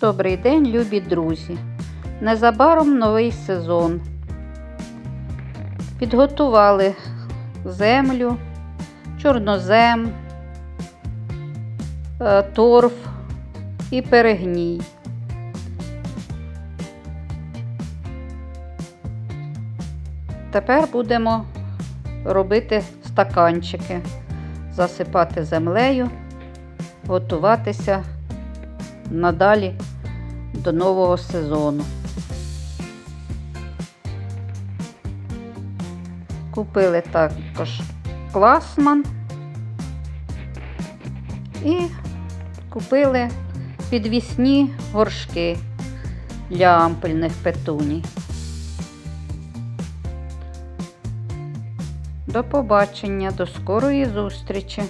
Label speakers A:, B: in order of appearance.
A: Добрий день, любі друзі! Незабаром новий сезон. Підготували землю, чорнозем, е, торф і перегній. Тепер будемо робити стаканчики, засипати землею, готуватися надалі до нового сезону. Купили також класман і купили підвісні горшки для ампельних петуній. До побачення, до скорої зустрічі!